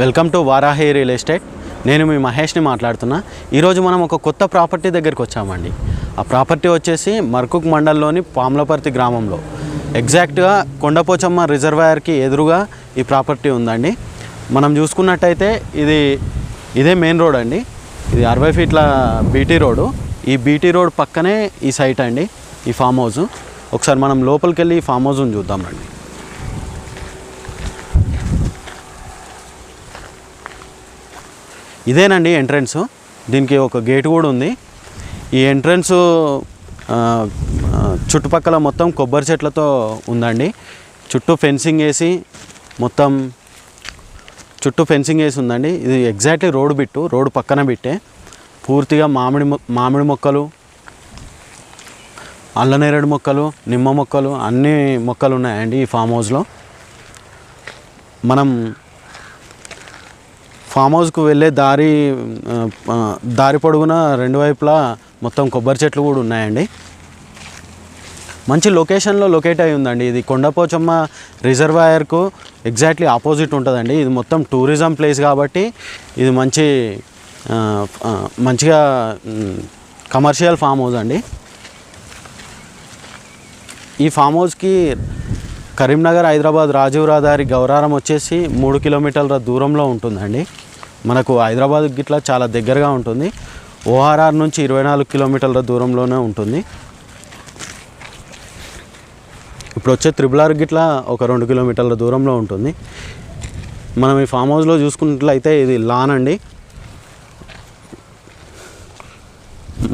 Welcome to Varahi real estate. నేను మీ మహేష్ని మాట్లాడుతున్నా. ఈరోజు మనం ఒక కొత్త ప్రాపర్టీ దగ్గరికి వచ్చామండి. ఆ ప్రాపర్టీ వచ్చేసి మర్కుక్ మండల్లోని పామ్లపర్తి గ్రామంలో. ఎగ్జాక్ట్గా కొండపోచమ్మ రిజర్వాయర్కి ఎదురుగా ఈ ప్రాపర్టీ ఉందండి. మనం చూసుకున్నట్టయితే ఇది ఇదే మెయిన్ రోడ్ అండి. ఇది అరవై ఫీట్ల బీటీ రోడ్డు. ఈ బీటీ రోడ్ పక్కనే ఈ సైట్ అండి ఈ ఫామ్ హౌస్. ఒకసారి మనం లోపలికి వెళ్ళి ఈ ఫామ్ హౌస్ని చూద్దాం రండి. ఇదేనండి ఎంట్రన్స్. దీనికి ఒక గేట్ కూడా ఉంది. ఈ ఎంట్రన్స్ చుట్టుపక్కల మొత్తం కొబ్బరి చెట్లతో ఉందండి. చుట్టూ ఫెన్సింగ్ వేసి మొత్తం చుట్టూ ఫెన్సింగ్ వేసి ఉందండి. ఇది ఎగ్జాక్ట్లీ రోడ్డు బిట్టు రోడ్డు పక్కన బిట్టే. పూర్తిగా మామిడి మామిడి మొక్కలు అల్లనేరేడు మొక్కలు నిమ్మ మొక్కలు అన్ని మొక్కలు ఉన్నాయండి ఈ ఫామ్ హౌస్లో. మనం ఫామ్ హౌస్కు వెళ్ళే దారి దారి పొడుగున రెండు వైపులా మొత్తం కొబ్బరి చెట్లు కూడా ఉన్నాయండి. మంచి లొకేషన్లో లొకేట్ అయి ఉందండి. ఇది కొండపోచమ్మ రిజర్వాయర్కు ఎగ్జాక్ట్లీ ఆపోజిట్ ఉంటుందండి. ఇది మొత్తం టూరిజం ప్లేస్ కాబట్టి ఇది మంచి మంచిగా కమర్షియల్ ఫామ్ హౌస్ అండి. ఈ ఫామ్ హౌస్కి కరీంనగర్ హైదరాబాద్ రాజీవ్ రహదారి గౌరారం వచ్చేసి మూడు కిలోమీటర్ల దూరంలో ఉంటుందండి. మనకు హైదరాబాద్ గిట్లా చాలా దగ్గరగా ఉంటుంది. ఓఆర్ఆర్ నుంచి ఇరవై నాలుగు కిలోమీటర్ల దూరంలోనే ఉంటుంది. ఇప్పుడు వచ్చే త్రిబులార్ గిట్లా ఒక రెండు కిలోమీటర్ల దూరంలో ఉంటుంది. మనం ఈ ఫామ్ హౌస్లో చూసుకున్నట్లయితే ఇది లాన్ అండి.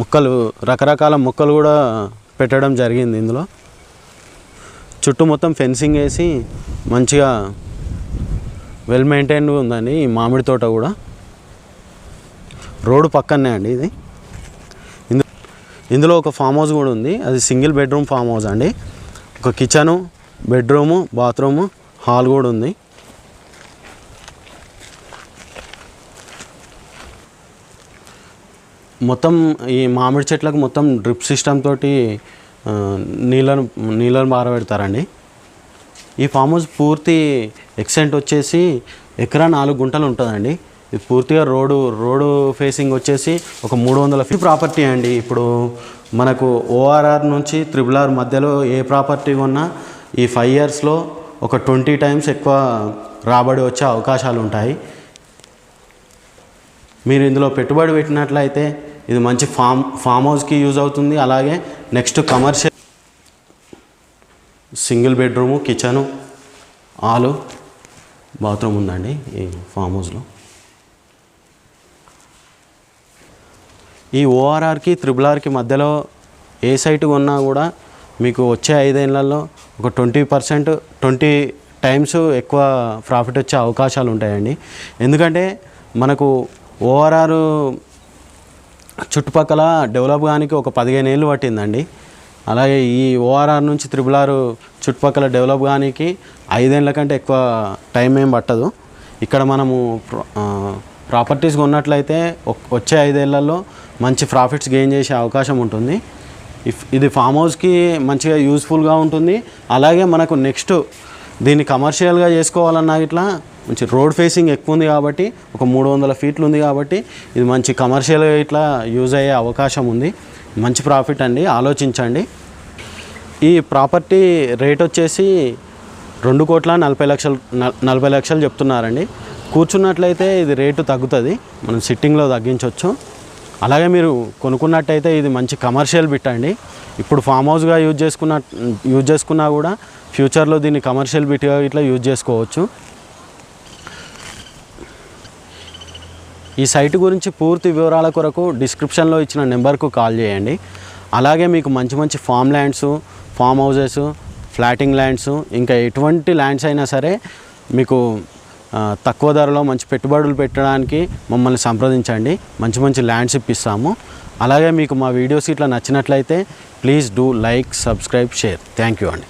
మొక్కలు రకరకాల మొక్కలు కూడా పెట్టడం జరిగింది ఇందులో. చుట్టూ మొత్తం ఫెన్సింగ్ వేసి మంచిగా వెల్ మెయింటైన్గా ఉందండి ఈ మామిడి తోట కూడా. రోడ్డు పక్కనే అండి ఇది ఇందులో ఒక ఫామ్ హౌస్ కూడా ఉంది. అది సింగిల్ బెడ్రూమ్ ఫామ్ హౌస్ అండి. ఒక కిచెను బెడ్రూము బాత్రూము హాల్ కూడా ఉంది. మొత్తం ఈ మామిడి చెట్లకు మొత్తం డ్రిప్ సిస్టమ్ తోటి నీళ్ళను నీళ్ళను పారబెడతారండి ఈ ఫామ్ హౌస్ పూర్తి ఎక్సెంట్ వచ్చేసి ఎకరా నాలుగు గుంటలు ఉంటుందండి. ఇది పూర్తిగా రోడ్డు రోడ్డు ఫేసింగ్ వచ్చేసి ఒక మూడు వందల ఫీట్ ప్రాపర్టీ అండి. ఇప్పుడు మనకు ఓఆర్ఆర్ నుంచి త్రిబుల్ ఆర్ మధ్యలో ఏ ప్రాపర్టీ కొన్నా ఈ ఫైవ్ ఇయర్స్లో ఒక ట్వంటీ టైమ్స్ ఎక్కువ రాబడి వచ్చే అవకాశాలు ఉంటాయి. మీరు ఇందులో పెట్టుబడి పెట్టినట్లయితే ఇది మంచి ఫామ్ ఫామ్ హౌస్కి యూజ్ అవుతుంది. అలాగే next commercial single bedroom kitchen hall bathroom ఉందండి ఈ ఫామ్ హౌస్లో. ఈ ఓఆర్ఆర్కి త్రిబుల్ ఆర్కి మధ్యలో ఏ సైట్ కొన్నా కూడా మీకు వచ్చే ఐదేళ్ళలో ఒక ట్వంటీ పర్సెంట్ ట్వంటీ టైమ్స్ ఎక్కువ ప్రాఫిట్ వచ్చే అవకాశాలు ఉంటాయండి. ఎందుకంటే మనకు ఓఆర్ఆర్ చుట్టుపక్కల డెవలప్ కానికి ఒక పదిహేను ఏళ్ళు పట్టిందండి. అలాగే ఈ ఓఆర్ఆర్ నుంచి త్రిబుల్ ఆర్ చుట్టుపక్కల డెవలప్ కానికి ఐదేళ్ళ కంటే ఎక్కువ టైం ఏం పట్టదు. ఇక్కడ మనము ప్ర- ప్రాపర్టీస్ కొన్నట్లయితే వచ్చే ఐదేళ్ళలో మంచి ప్రాఫిట్స్ గెయిన్ చేసే అవకాశం ఉంటుంది. ఇఫ్ ఇది ఫామ్ హౌస్కి మంచిగా యూస్ఫుల్గా ఉంటుంది. అలాగే మనకు నెక్స్ట్ దీన్ని కమర్షియల్గా చేసుకోవాలన్నా ఇట్లా మంచి రోడ్ ఫేసింగ్ ఎక్కువ ఉంది కాబట్టి ఒక మూడు వందల ఫీట్లు ఉంది కాబట్టి ఇది మంచి కమర్షియల్గా ఇట్లా యూజ్ అయ్యే అవకాశం ఉంది. మంచి ప్రాఫిట్ అండి ఆలోచించండి. ఈ ప్రాపర్టీ రేట్ వచ్చేసి రెండు కోట్ల నలభై లక్షలు నలభై లక్షలు చెప్తున్నారండి. కూర్చున్నట్లయితే ఇది రేటు తగ్గుతుంది మనం సిట్టింగ్లో తగ్గించవచ్చు అలాగే మీరు కొనుక్కున్నట్టయితే ఇది మంచి కమర్షియల్ బిట్ అండి. ఇప్పుడు ఫామ్ హౌస్గా యూజ్ చేసుకున్న యూజ్ చేసుకున్నా కూడా ఫ్యూచర్లో దీన్ని కమర్షియల్ బిట్గా ఇట్లా యూజ్ చేసుకోవచ్చు. ఈ సైట్ గురించి పూర్తి వివరాల కొరకు డిస్క్రిప్షన్లో ఇచ్చిన నెంబర్కు కాల్ చేయండి. అలాగే మీకు మంచి మంచి farm lands farm houses plotting lands ఇంకా ఎటువంటి ల్యాండ్స్ అయినా సరే మీకు తక్కువ ధరలో మంచి పెట్టుబడులు పెట్టడానికి మమ్మల్ని సంప్రదించండి. మంచి మంచి ల్యాండ్స్ ఇప్పిస్తాము. అలాగే మీకు మా వీడియోస్ ఇట్లా నచ్చినట్లయితే please do like subscribe share. Thank you అండి.